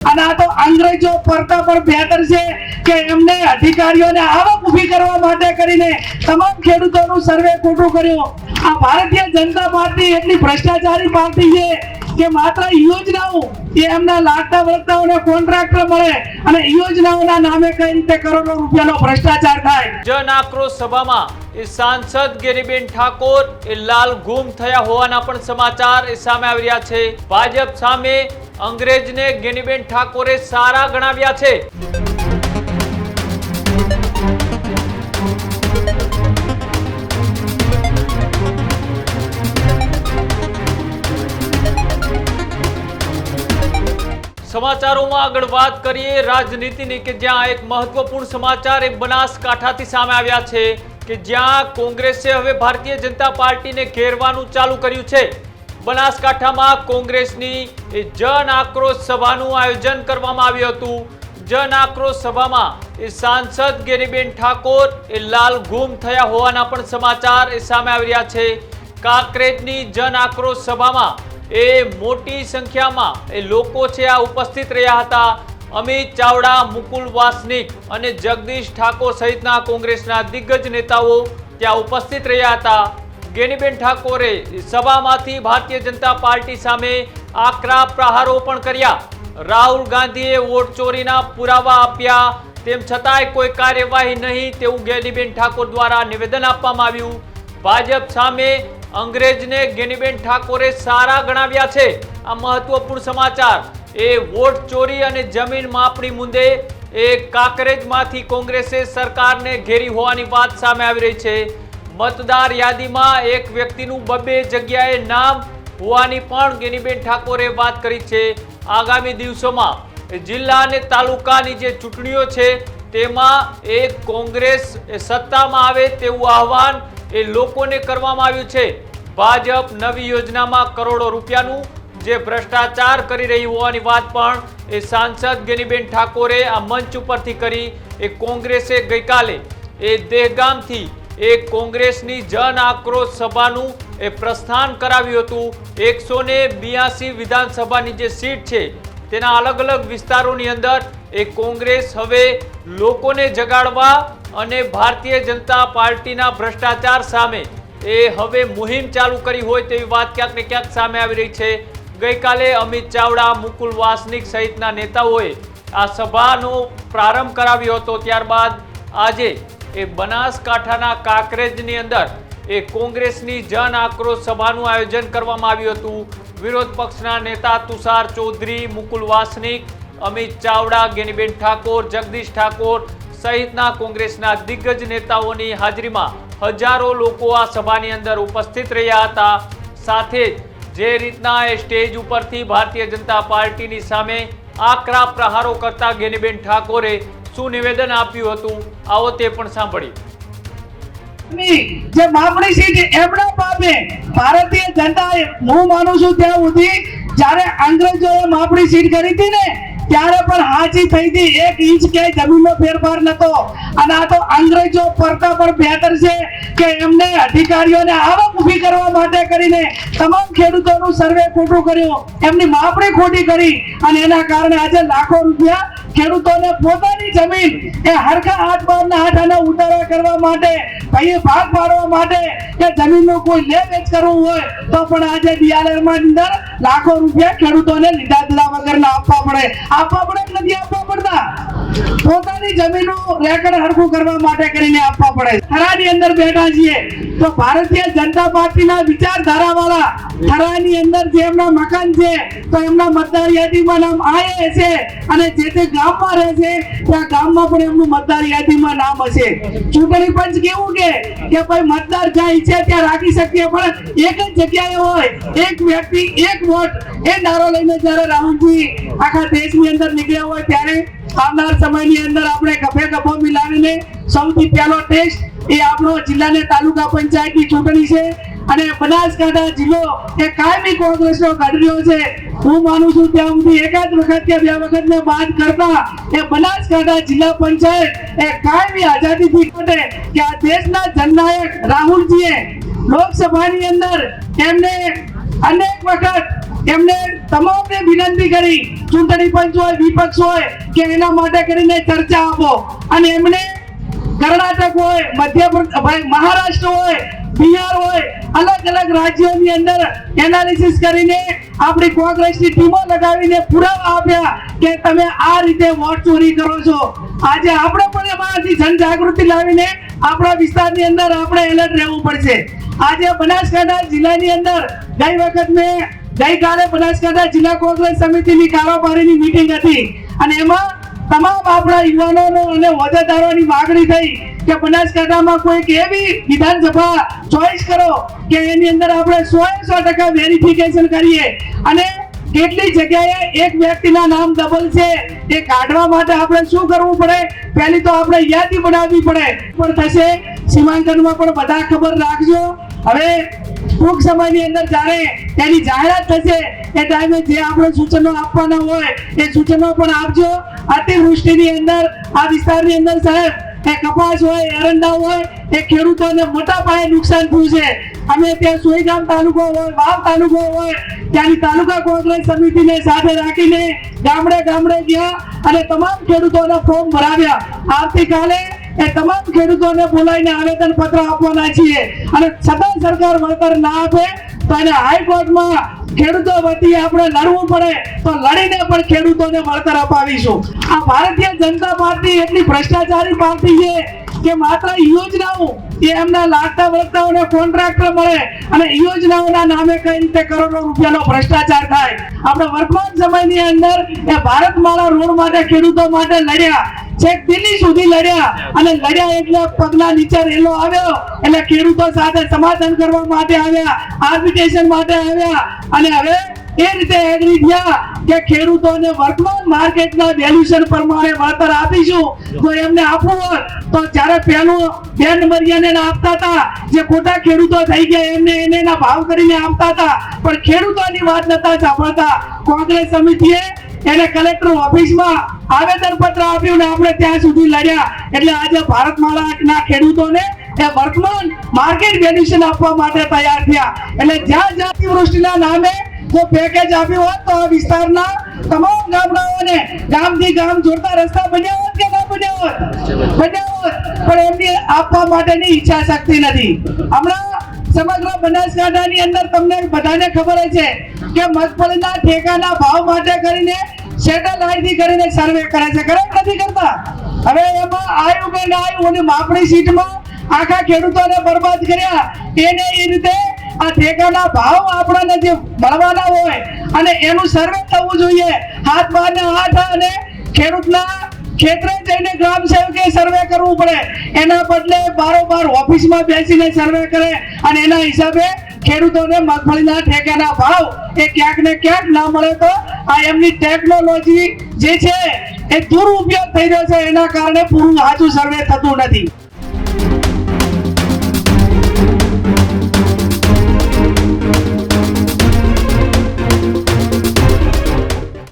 અને આ તો અંગ્રેજો કરતા પણ બેટર છે કે એમને અધિકારીઓને આવક ઊભી કરવા માટે કરીને તમામ ખેડૂતોનું સર્વે ખોટું કર્યું. આ ભારતીય જનતા પાર્ટી એટલી ભ્રષ્ટાચારી પાર્ટી છે કે માત્ર યોજનાઓ એ એમના લાગતા વળગતાઓને કોન્ટ્રાક્ટર મળે અને યોજનાઓના નામે કઈ રીતે કરોડો રૂપિયાનો ભ્રષ્ટાચાર થાય. જન આક્રોશ સભામાં એ સાંસદ ગિરિબેન ઠાકોર એ લાલ ગુમ થયા હોવાના પણ સમાચાર એ સામે આવી રહ્યા છે. ભાજપ સામે અંગ્રેજને ગેનીબેન ઠાકોરે સારા ગણાવ્યા છે. સમાચારોમાં આગળ વાત કરીએ રાજનીતિની કે જ્યાં એક મહત્વપૂર્ણ સમાચાર એ બનાસકાંઠાથી સામે આવ્યા છે કે જ્યાં કોંગ્રેસે હવે ભારતીય જનતા પાર્ટીને ઘેરવાનું ચાલુ કર્યું છે. બનાસકાંઠામાં કોંગ્રેસની એ જન આક્રોશ સભાનું આયોજન કરવામાં આવ્યું હતું. જન આક્રોશ સભામાં એ સાંસદ ગેરીબેન ઠાકોર એ લાલ ગુમ થયા હોવાના પણ સમાચાર એ સામે આવી રહ્યા છે. કાંકરેજની જન આક્રોશ સભામાં એ મોટી સંખ્યામાં એ લોકો છે આ ઉપસ્થિત રહ્યા હતા. અમિત ચાવડા, મુકુલ વાસનિક અને જગદીશ ઠાકોર સહિતના કોંગ્રેસના દિગ્ગજ નેતાઓ ત્યાં ઉપસ્થિત રહ્યા હતા. ગેનીબેન ઠાકોરે સભામાંથી ભારતીય જનતા પાર્ટી સામે આકરા પ્રહારો પણ કર્યા. રાહુલ ગાંધીએ વોટ ચોરીના પુરાવા આપ્યા. તેમ છતાંય કોઈ કાર્યવાહી નહીં તેવું ગેનીબેન ઠાકોર દ્વારા નિવેદન આપવામાં આવ્યું. ભાજપ સામે અંગ્રેજને ગેનીબેન ઠાકોરે સારા ગણાવ્યા છે. આ મહત્વપૂર્ણ સમાચાર. એ વોટ ચોરી અને જમીન માપણી મુદ્દે એ કાંકરેજમાંથી કોંગ્રેસે સરકારને ઘેરી હોવાની વાત સામે આવી રહી છે. મતદાર યાદીમાં એક વ્યક્તિનું બબે જગ્યાએ નામ હોવાની પણ ગેનીબેન ઠાકોરે વાત કરી છે. આગામી દિવસોમાં જિલ્લા અને તાલુકાની જે ચૂંટણીઓ છે, તેમાં એ કોંગ્રેસ સત્તામાં આવે તેવું આહવાન એ લોકોને કરવામાં આવ્યું છે. ભાજપ નવી યોજનામાં કરોડો રૂપિયાનું જે ભ્રષ્ટાચાર કરી રહી હોવાની વાત પણ એ સાંસદ ગેનીબેન ઠાકોરે આ મંચ ઉપરથી કરી. એ કોંગ્રેસે ગઈકાલે એ દેહગામથી એ કોંગ્રેસની જન આક્રોશ સભાનું એ પ્રસ્થાન કરાવ્યું હતું. એકસો ને બ્યાસી વિધાનસભાની જે સીટ છે, તેના અલગ અલગ વિસ્તારોની અંદર એ કોંગ્રેસ હવે લોકોને જગાડવા અને ભારતીય જનતા પાર્ટીના ભ્રષ્ટાચાર સામે એ હવે મુહિમ ચાલુ કરી હોય તેવી વાત ક્યાંક ને ક્યાંક સામે આવી રહી છે. ગઈકાલે અમિત ચાવડા, મુકુલ વાસનિક સહિતના નેતાઓએ આ સભાનો પ્રારંભ કરાવ્યો હતો. ત્યારબાદ આજે એ બનાસકાંઠાના કાંકરેજની અંદર એ કોંગ્રેસની જન આક્રોશ સભાનું આયોજન કરવામાં આવ્યું હતું. વિરોધ પક્ષના નેતા તુષાર ચૌધરી, મુકુલ વાસનિક, અમિત ચાવડા, ગેનીબેન ઠાકોર, જગદીશ ઠાકોર સહિતના કોંગ્રેસના દિગ્ગજ નેતાઓની હાજરીમાં હજારો લોકો આ સભાની અંદર ઉપસ્થિત રહ્યા હતા. સાથે જ જે રીતના એ સ્ટેજ ઉપરથી ભારતીય જનતા પાર્ટીની સામે આકરા પ્રહારો કરતા ગેનીબેન ઠાકોરે શું નિવેદન આપ્યું હતું, આવો તે પણ સાંભળીએ. જે માંગણી છે કે એમના પાપે ભારતીય જનતાએ, હું માનું છું ત્યાં સુધી જ્યારે અંગ્રેજોએ માપણી સીટ કરી હતી ને ત્યારે પણ હાજી થઈ હતી એક ઇંચ ક્યાંય જમીનનો ફેરફાર નતો. અને આ તો અંગ્રેજો કરતા પણ બેહતર છે કે એમને અધિકારીઓને આવક ઊભી કરવા માટે કરીને તમામ ખેડૂતોનું સર્વે ખોટું કર્યું. એમની માપણી ખોટી કરી અને એના કારણે આજે લાખો રૂપિયા ખેડૂતોને પોતાની જમીન એ હરખા હાથ બારના હાથ આના ઉતારા કરવા માટે, ભાઈએ ભાગ પાડવા માટે કે જમીનનું કોઈ લે વેચ કરવું હોય તો પણ આજે બિયારણમાં અંદર લાખો રૂપિયા ખેડૂતોને લીધા દીધા વગરના આપવા પડે. આપવા પડે નથી આપવા પડતા? પોતાની જમીનનું રેકર્ડ હરખું કરવા માટે કરીને આપવા પડે. થરાની અંદર બેઠા છીએ. તો ભારતીય જનતા પાર્ટીના વિચારધારાવાળા થરાની અંદર જે એમના મકાન છે, તો એમના મતદાર યાદીમાં નામ આવે છે અને જે તે ગામમાં રહે છે, ત્યાં ગામમાં પણ એમનું મતદાર યાદીમાં નામ હશે. ચૂંટણી પંચ કેવું કે કે ભાઈ મતદાર જ્યાં ઈચ્છે ત્યાં રાખી શકીએ, પણ એક જ જગ્યાએ હોય. એક વ્યક્તિ એક વોટ? એ નારો લઈને જ્યારે રાહુલજી આખા દેશની અંદર નીકળ્યા હોય ત્યારે આવનાર સમયની અંદર આપણે ગભે ગભો મિલાવીને સૌથી પહેલો ટેસ્ટ એ આપણો જિલ્લાને તાલુકા પંચાયતની ચૂંટણી છે. અને બનાસકાંઠા જિલ્લો એ કાયમી કોંગ્રેસનો ગઢડ્યો છે. હું માનું છું ત્યાં સુધી એકાદ વખત કે બે વખત ને બાદ કરતા એ બનાસકાંઠા જિલ્લા પંચાયત એ કાયમી આઝાદીથી માટે કે આ દેશના જનનાયક રાહુલજીએ લોકસભાની અંદર એમને અનેક વખત એમને તમામને વિનંતી કરી, ચૂંટણી પંચ હોય, વિપક્ષ હોય, કે એના માટે કરીને ચર્ચા આપો. અને એમને કર્ણાટક હોય, મધ્યપ્રદેશ મહારાષ્ટ્ર હોય, બિહાર હોય, અલગ અલગ રાજ્યોની અંદર એનાલિસિસ કરીને આપણી કોંગ્રેસની ટીમો લગાવીને પુરાવા આપ્યા કે તમે આ રીતે વોટ ચોરી કરો છો. આજે આપણે પણ એમાંથી જનજાગૃતિ લાવીને આપણા વિસ્તારની અંદર આપણે એલર્ટ રહેવું પડશે. આજે બનાસકાંઠા જિલ્લાની અંદર ગઈ વખત મેં ગઈકાલે બનાસકાંઠા જિલ્લા કોંગ્રેસ સમિતિની કારોબારીની મીટિંગ હતી. અને એમાં તમામ આપણા યુવાનોનો અને હોદ્દેદારોની માગણી થઈ કે બનાસકાંઠામાં કોઈક એવી વિધાનસભા ચોઈસ કરો કે એની અંદર આપણે સો સો ટકા વેરિફિકેશન કરીએ. અને કેટલી જગ્યાએ એક વ્યક્તિના નામ ડબલ છે એ કાઢવા માટે આપણે શું કરવું પડે? પહેલી તો આપણે યાદી બનાવવી પડે. પણ થશે. સીમાંકનમાં પણ બધા ખબર રાખજો. હવે ટૂંક સમયની અંદર જ્યારે તેની જાહેરાત થશે, એ ટાઈમે જે આપણે સૂચનો આપવાના હોય, એ સૂચનો પણ આપજો. અતિવૃષ્ટિની અંદર, આ વિસ્તારની અંદર સાહેબ, એ કપાસ હોય એરંડા હોય, એ ખેડૂતોને મોટા પાયે નુકસાન થયું છે અમે ત્યાં સોઈગામ તાલુકો હોય, વાવ તાલુકો હોય, ત્યાંની તાલુકા કોંગ્રેસ સમિતિને સાથે રાખીને ગામડે ગામડે ગયા અને તમામ ખેડૂતોના ફોર્મ ભરાવ્યા. આવતીકાલે એ તમામ ખેડૂતોને બોલાવીને આવેદન પત્ર આપવાના છીએ. અને છતાં સરકાર વળતર ના આપે, તો એને હાઈકોર્ટમાં ખેડૂતો વતી આપણે લડવું પડે, તો લડીને પણ ખેડૂતોને વળતર અપાવીશું. આ ભારતીય જનતા પાર્ટી એટલી ભ્રષ્ટાચારી પાર્ટી છે કે માત્ર યોજનાઓ એ એમના લાગતા વળગતાઓને કોન્ટ્રાક્ટર મળે અને યોજનાઓના નામે કઈ રીતે કરોડો રૂપિયાનો ભ્રષ્ટાચાર થાય. આપણે વર્તમાન સમયની અંદર એ ભારતમાળા રોડ માટે ખેડૂતો માટે લડ્યા. છેક દિલ્હી સુધી લડ્યા. અને લડ્યા એટલે પગલા નીચે રેલો આવ્યો. એટલે ખેડૂતો સાથે સમાધાન કરવા માટે આવ્યા આર્બિટ્રેશન માટે આવ્યા. અને હવે એ રીતે એગ્રી થયા કે ખેડૂતોને વર્તમાન માર્કેટના વેલ્યુશન પ્રમાણે વળતર આપીશું. તો એમને આપવું હોય તો જ્યારે પહેલું બે નંબરિયાને આપતા હતા, જે ખોટા ખેડૂતો થઈ ગયા, એમને એને એના ભાવ કરીને આપતા હતા. પણ ખેડૂતોની વાત નતા સાંભળતા. કોંગ્રેસ સમિતિએ એને કલેક્ટર ઓફિસમાં આવેદન પત્ર આપ્યું ને આપણે ત્યાં સુધી લડ્યા. એટલે આજે ભારતમાળાના ખેડૂતોને એ વર્તમાન માર્કેટ વેલ્યુશન આપવા માટે તૈયાર થયા. એટલે જ્યાં જાતિવૃષ્ટિના નામે જો પેકેજ આપ્યું હોત તો આ વિસ્તારના તમામ ગામડાઓને ગામથી ગામ જોડતા રસ્તા બન્યા હોત કે ના બન્યા હોત? બન્યા હોત. પણ એમની આપવા માટેની ઈચ્છા શક્તિ નથી. હમણાં સમગ્ર બનાસકાંઠાની અંદર તમને બધાને ખબર છે કે મગફળીના ઠેકાના ભાવ માટે કરીને સેટેલાઇટથી કરીને સર્વે કરે છે. કરે નથી કરતા? હવે એમાં આવ્યું કે ના આવ્યું અને માપણી સીટમાં આખા ખેડૂતોને બરબાદ કર્યા. એને એ રીતે આ ઠેકાના ભાવ આપણને જે મળવાના હોય અને એનું સર્વે થવું જોઈએ. હાથ બાર ને હાથ અને ખેડૂતના ખેતરે જઈને ગ્રામ સેવકે સર્વે કરવું પડે. એના બદલે બારોબાર ઓફિસમાં બેસીને સર્વે કરે અને એના હિસાબે ખેડૂતોને મગફળીના ઠેકાના ભાવ એ ક્યાંક ને ક્યાંક ના મળે તો આ એમની ટેકનોલોજી જે છે એ દુરુપયોગ થઈ રહ્યો છે. એના કારણે પૂરું સાચું સર્વે થતું નથી.